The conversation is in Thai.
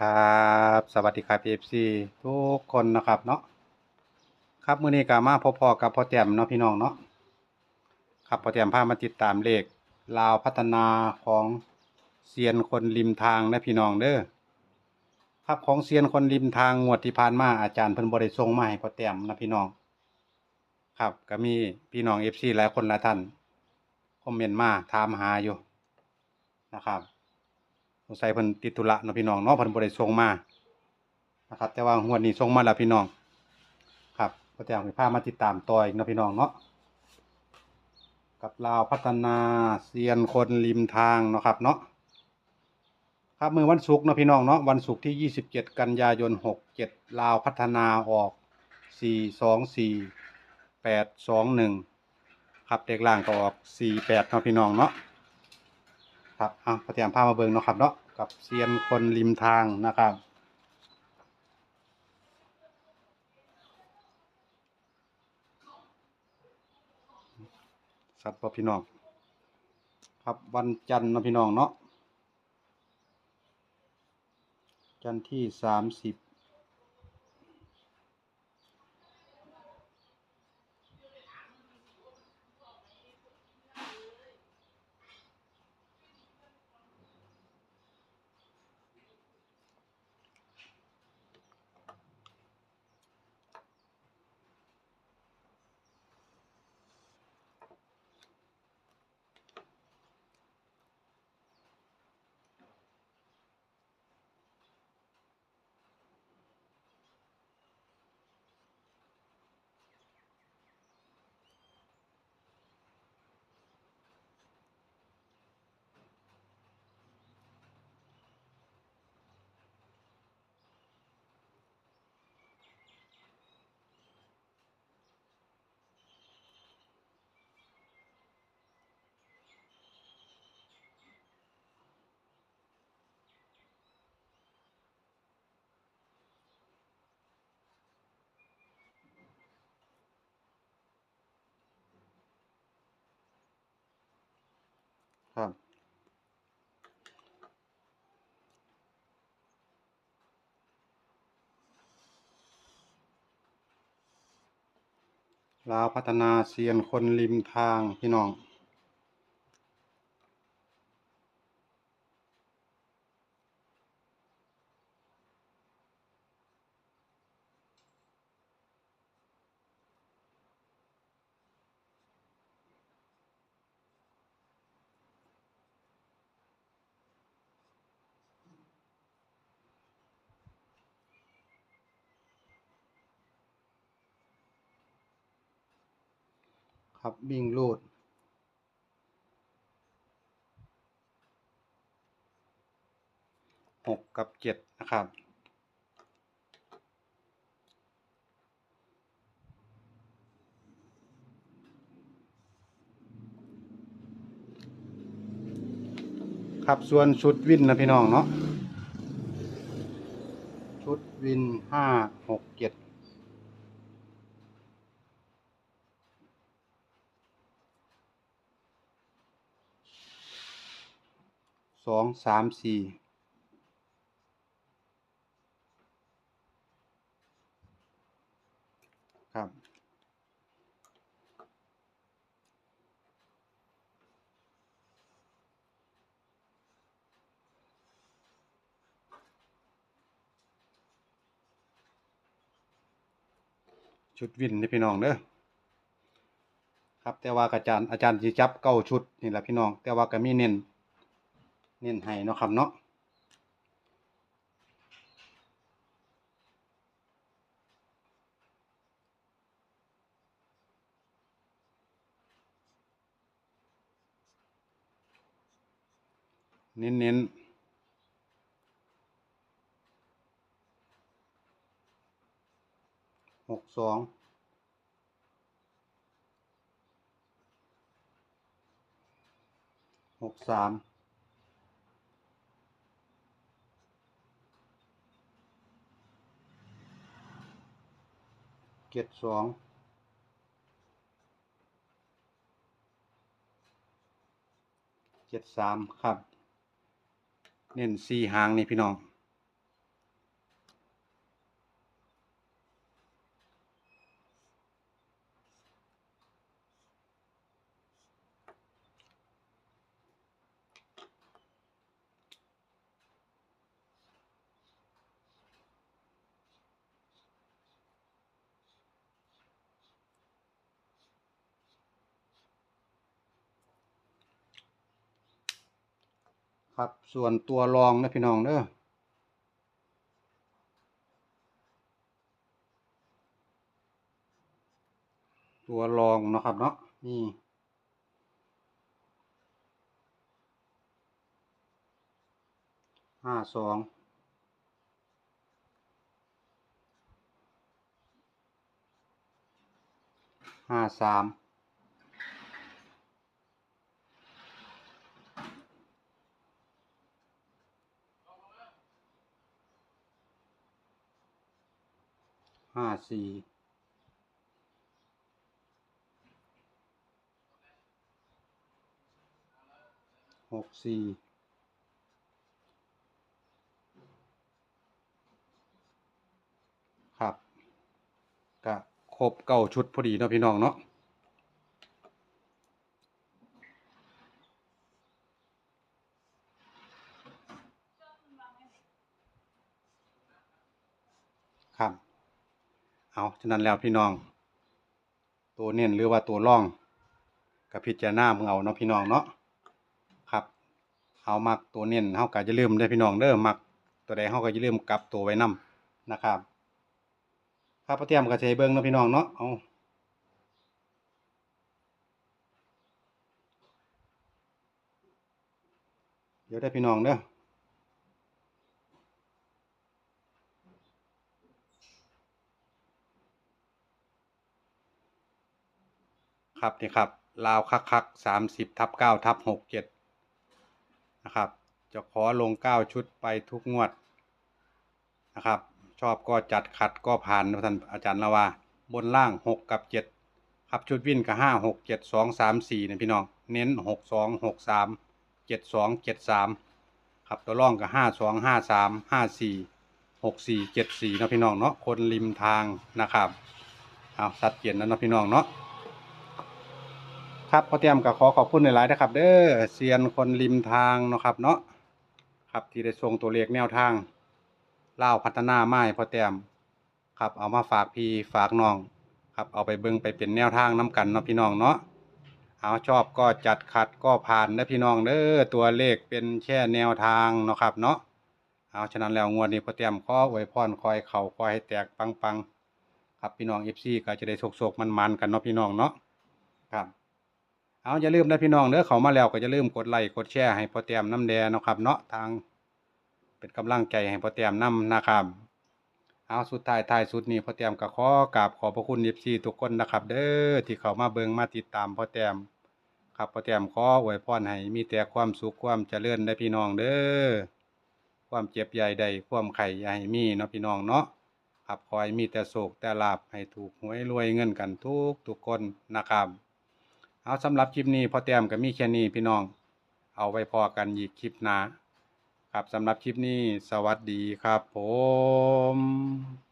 ครับสวัสดีครับ FC ทุกคนนะครับเนาะครับมื้อนี้ก็มาพบพอกับพ่อแต้มเนาะพี่น้องเนาะครับพ่อแต้มพามาติดตามเลขลาวพัฒนาของเซียนคนริมทางนะพี่น้องเด้อครับของเซียนคนริมทางงวดที่ผ่านมาอาจารย์เพิ่นบ่ได้ส่งมาให้พ่อแต้มนะพี่น้อง ครับก็มีพี่น้อง FC หลายคนหลายท่านคอมเมนต์มาถามหาอยู่นะครับ สงสัยเพิ่นติดธุระเนาะพี่น้องเนาะเพิ่นบ่ได้ส่งมานะครับ แต่ว่างวดนี้ส่งมาแล้วพี่น้อง ครับก็จะให้พามาติดตามต่ออีกเนาะพี่น้องเนาะกับลาวพัฒนาเซียนคนริมทางเนาะครับเนาะครับมือวันศุกร์เนาะพี่น้องเนาะวันศุกร์ที่ 27 กันยายน 67 ลาวพัฒนาออก 424 821 ครับเด็กล่างก็ออก 48เนาะพี่น้องเนาะ ครับอะพเตรียมผ้ามาเบิ่งเนาะครับเนาะกับเซียนคนริมทางนะครับ สัตว์บ่พี่น้องครับวันจันทร์นะพี่น้องเนาะจันทร์ที่สามสิบ ลาวพัฒนาเซียนคนริมทางพี่น้อง ครับ วิ่งลูด หกกับเจ็ดนะครับ ครับส่วนชุดวินนะพี่น้องเนาะ ชุดวินห้าหกเจ็ด สองสามสี่ครับ ชุดวินนี่พี่น้องเด้อครับแต่ว่าอาจารย์อาจารย์สิจับเก้าชุดนี่แหละพี่น้อง แต่ว่าก็มีเน้น เน้นให้เนาะครับเนาะเน้นเน้นหกสองหกสาม เจ็ดสองเจ็ดสามครับ เน้นสี่หางนี่พี่น้อง ครับส่วนตัวรองนะพี่น้องเด้อตัวรองนะครับเนาะนี่ห้าสองห้าสาม ห้าสี่หกสี่ครับก็ครบเก้าชุดพอดีเนาะพี่น้องเนาะ ครับ เอาฉะนั้นแล้วพี่น้อง ตัวเน้นหรือว่าตัวร่องกับพิจารณามึงเอาเนาะพี่น้องเนาะครับเอามักตัวเน้นเฮาก็จะลืมได้พี่น้องเด้อมักตัวใดเฮาก็จะลืมกลับตัวไว้นํนะครับครับพเตรียมก็สิให้เบิ่งเนาะพี่น้องเนาะเอาเดี๋ยวได้พี่น้องเด้อ ครับนี่ครับลาวคักคักสามสิบทับเก้าทับหกเจ็ดนะครับ จะขอลงเก้าชุดไปทุกงวดนะครับ ชอบก็จัดขัดก็ผ่านท่านอาจารย์ละว่าบนล่างหกกับเจ็ดครับชุดวิ่นกับห้าหกเจ็ดสองสามสี่เนี่ยพี่น้องเน้นหกสองหกสามเจ็ดสองเจ็ดสามครับตัวร่องกับห้าสองห้าสามห้าสี่หกสี่เจ็ดสี่นะพี่น้องเนาะคนริมทางนะครับเอาสัดเจนแล้วเนะพี่น้องเนาะ ครับพ่อเตรียมก็ขอขอบคุณหลายๆนะครับ เด้อเซียนคนริมทางเนาะครับเนาะครับที่ได้ส่งตัวเลขแนวทางเล่าพัฒนาไม้พ่อเตรียมครับเอามาฝากพี่ฝากน้องครับเอาไปเบิ่งไปเป็นแนวทางน้กันเนาะพี่น้องเนาะเอาชอบก็จัดขัดก็ผ่านนะพี่น้องเด้อตัวเลขเป็นแค่แนวทางเนาะครับเนาะเอาฉะนั้นแล้วงวดนี้พ่อเตรียมขออวยพรคอยเข่าคอยให้แตกปังๆครับพี่น้องเอฟซีก็จะได้โศกๆมันๆกันเนาะพี่น้องเนาะครับ เอาอย่าลืมนะพี่น้องเด้อเขามาแล้วก็อย่าลืมกดไลค์กดแชร์ให้พ่อแต้มน้ำแดงนะครับ เนาะทางเป็นกำลังใจให้พ่อแต้มน้ำนะครับเอาสุดท้ายท้ายสุดนี้พ่อแต้มก็ขอกราบขอพระคุณยิบซีทุกคนนะครับ เด้อที่เขามาเบิงมาติดตามพ่อแต้มครับพ่อแต้มขออวยพรให้มีแต่ความสุขความเจริญได้พี่น้องเด้อความเจ็บใหญ่ใดความไข่ใหญ่มีเนาะพี่น้องเนาะครับขอให้มีแต่โศกแต่ลาบให้ถูกหวยรวยเงินกันทุกทุกคนนะครับ เอาสำหรับคลิปนี้พอเตียมก็มีแค่นี้พี่น้อง เอาไว้พอกันอีกคลิปหน้าครับสำหรับคลิปนี้สวัสดีครับผม